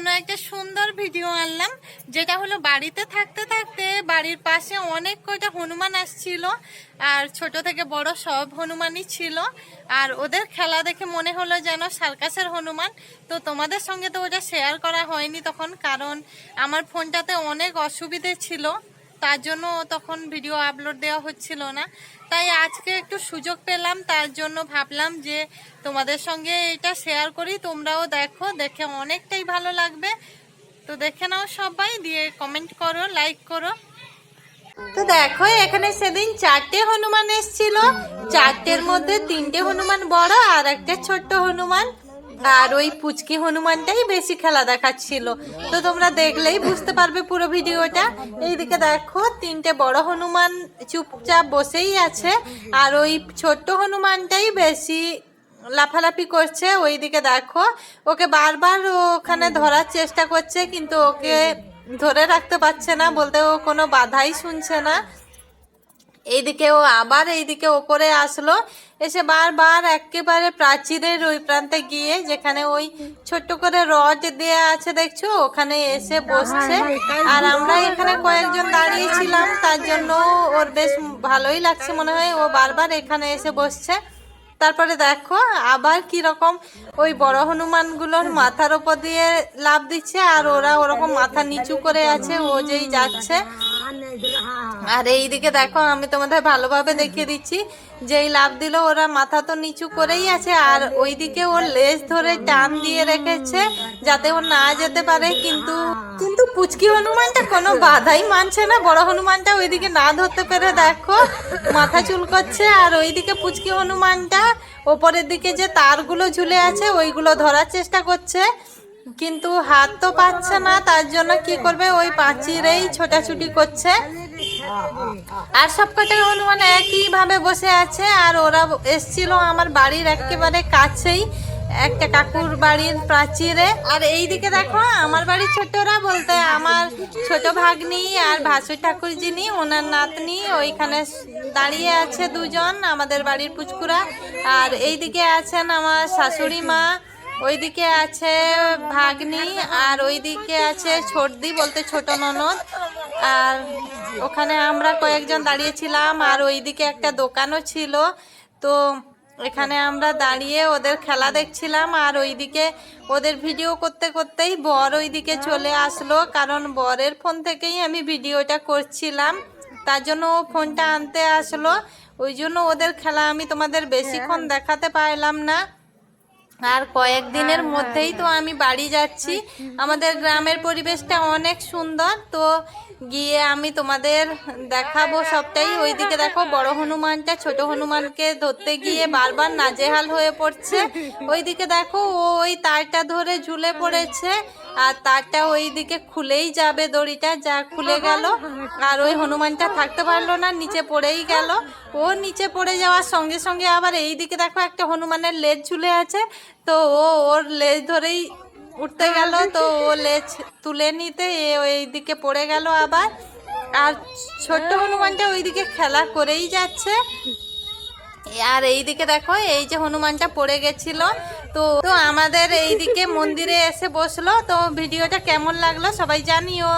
জন্য একটা সুন্দর ভিডিও আনলাম, যেটা হলো বাড়িতে থাকতে থাকতে বাড়ির পাশে অনেক কয়টা হনুমান আসছিল, আর ছোট থেকে বড় সব হনুমানই ছিল, আর ওদের খেলা দেখে মনে হলো যেন সার্কাসের হনুমান। তো তোমাদের সঙ্গে তো ওটা শেয়ার করা হয়নি তখন, কারণ আমার ফোনটাতে অনেক অসুবিধে ছিল। তার জন্য তখন ভিডিও আপলোড দেওয়া হচ্ছিল না। তাই আজকে একটু সুযোগ পেলাম, তার জন্য ভাবলাম যে তোমাদের সঙ্গে এটা শেয়ার করি, তোমরাও দেখো, দেখে অনেকটাই ভালো লাগবে। তো দেখে নাও সবাই, দিয়ে কমেন্ট করো লাইক করো। তো দেখো, এখানে সেদিন চারটে হনুমান এসেছিল। চারটের মধ্যে তিনটে হনুমান বড় আর একটা ছোট্ট হনুমান। আর ওই পুচকি হনুমানটাই বেশি খেলা দেখাচ্ছিল। তো তোমরা দেখলেই বুঝতে পারবে পুরো ভিডিওটা। এইদিকে দেখো, তিনটে বড় হনুমান চুপচাপ বসেই আছে, আর ওই ছোট্ট হনুমানটাই বেশি লাফালাফি করছে। ওইদিকে দেখো, ওকে বারবার ওখানে ধরার চেষ্টা করছে, কিন্তু ওকে ধরে রাখতে পারছে না, বলতে ও কোনো বাধাই শুনছে না। এইদিকে ও আবার এইদিকে ওপরে আসলো। এসে বারবার একেবারে প্রাচীরের ওই প্রান্তে গিয়ে যেখানে ওই ছোট্ট করে রড দেয়া আছে দেখছ? ওখানে এসে বসছে। আর আমরা এখানে কয়েকজন দাঁড়িয়েছিলাম তার জন্য ওর বেশ ভালোই লাগছে মনে হয়। ও বারবার এখানে এসে বসছে। তারপরে দেখো আবার কি রকম ওই বড় হনুমানগুলোর মাথার ওপর দিয়ে লাভ দিচ্ছে আর ওরা ওরকম মাথা নিচু করে আছে ও যেই যাচ্ছে। আর এইদিকে দেখো, আমি তোমাদের ভালোভাবে দেখিয়ে দিচ্ছি। যেই লাভ দিল, ওরা মাথা তো নিচু করেই আছে, আর ওইদিকে ওর লেজ ধরে টান দিয়ে রেখেছে, যাতে ও না যেতে পারে, কিন্তু কিন্তু পুচকি হনুমানটা কোনো বাধাই মানছে না। বড় হনুমানটা ওইদিকে না ধরতে পেরে দেখো, মাথা চুল করছে, আর ওইদিকে পুচকি হনুমানটা ওপরের দিকে যে তারগুলো ঝুলে আছে, ওইগুলো ধরার চেষ্টা করছে। কিন্তু হাত তো পাচ্ছে না, তার জন্য কি করবে? ওই পাঁচিরেই ছোটাছুটি করছে। আর সব কটা হনুমান একই ভাবে বসে আছে, আর ওরা এসছিল আমার বাড়ির একেবারে কাছেই, একটা কাকুর বাড়ির প্রাচীরে। আর এইদিকে দেখো, আমার বাড়ির ছোটরা বলতে আমার ছোট ভাগ্নি আর ভাসুর ঠাকুর যিনি ওনার নাতনি, ওইখানে দাঁড়িয়ে আছে দুজন, আমাদের বাড়ির পুচকুরা। আর এইদিকে আছেন আমার শাশুড়ি মা ওইদিকে আছে ভাগ্নি আর ওইদিকে আছে ছোটদি বলতে ছোট ননদ। আর ওখানে আমরা কয়েকজন দাঁড়িয়েছিলাম আর ওইদিকে একটা দোকানও ছিল। তো এখানে আমরা দাঁড়িয়ে ওদের খেলা দেখছিলাম আর ওইদিকে ওদের ভিডিও করতে করতেই বর ওইদিকে চলে আসলো। কারণ বরের ফোন থেকেই আমি ভিডিওটা করছিলাম। তার জন্য ও ফোনটা আনতে আসলো। ওই জন্য ওদের খেলা আমি তোমাদের বেশিক্ষণ দেখাতে পারলাম না। আর কয়েকদিনের মধ্যেই তো আমি বাড়ি যাচ্ছি। আমাদের গ্রামের পরিবেশটা অনেক সুন্দর। তো গিয়ে আমি তোমাদের দেখাবো সবটাই। ওইদিকে দেখো বড় হনুমানটা ছোট হনুমানকে ধরতে গিয়ে বারবার নাজেহাল হয়ে পড়ছে। ওইদিকে দেখো ও ওই তারটা ধরে ঝুলে পড়েছে। আর তারটা ওইদিকে খুলেই যাবে দড়িটা যা খুলে গেল। আর ওই হনুমানটা থাকতে পারল না নিচে পড়েই গেল। ও নিচে পড়ে যাওয়ার সঙ্গে সঙ্গে আবার এইদিকে দেখো একটা হনুমানের লেজ ঝুলে আছে। তো ও ওর লেজ ধরেই উঠতে গেল, তো ও লেজ তুলে নিতে এ ওইদিকে পড়ে গেল আবার। আর ছোট্ট হনুমানটা ওইদিকে খেলা করেই যাচ্ছে। আর এইদিকে দেখো, এই যে হনুমানটা পড়ে গেছিল। তো তো আমাদের এইদিকে মন্দিরে এসে বসল। তো ভিডিওটা কেমন লাগল সবাই জানিও।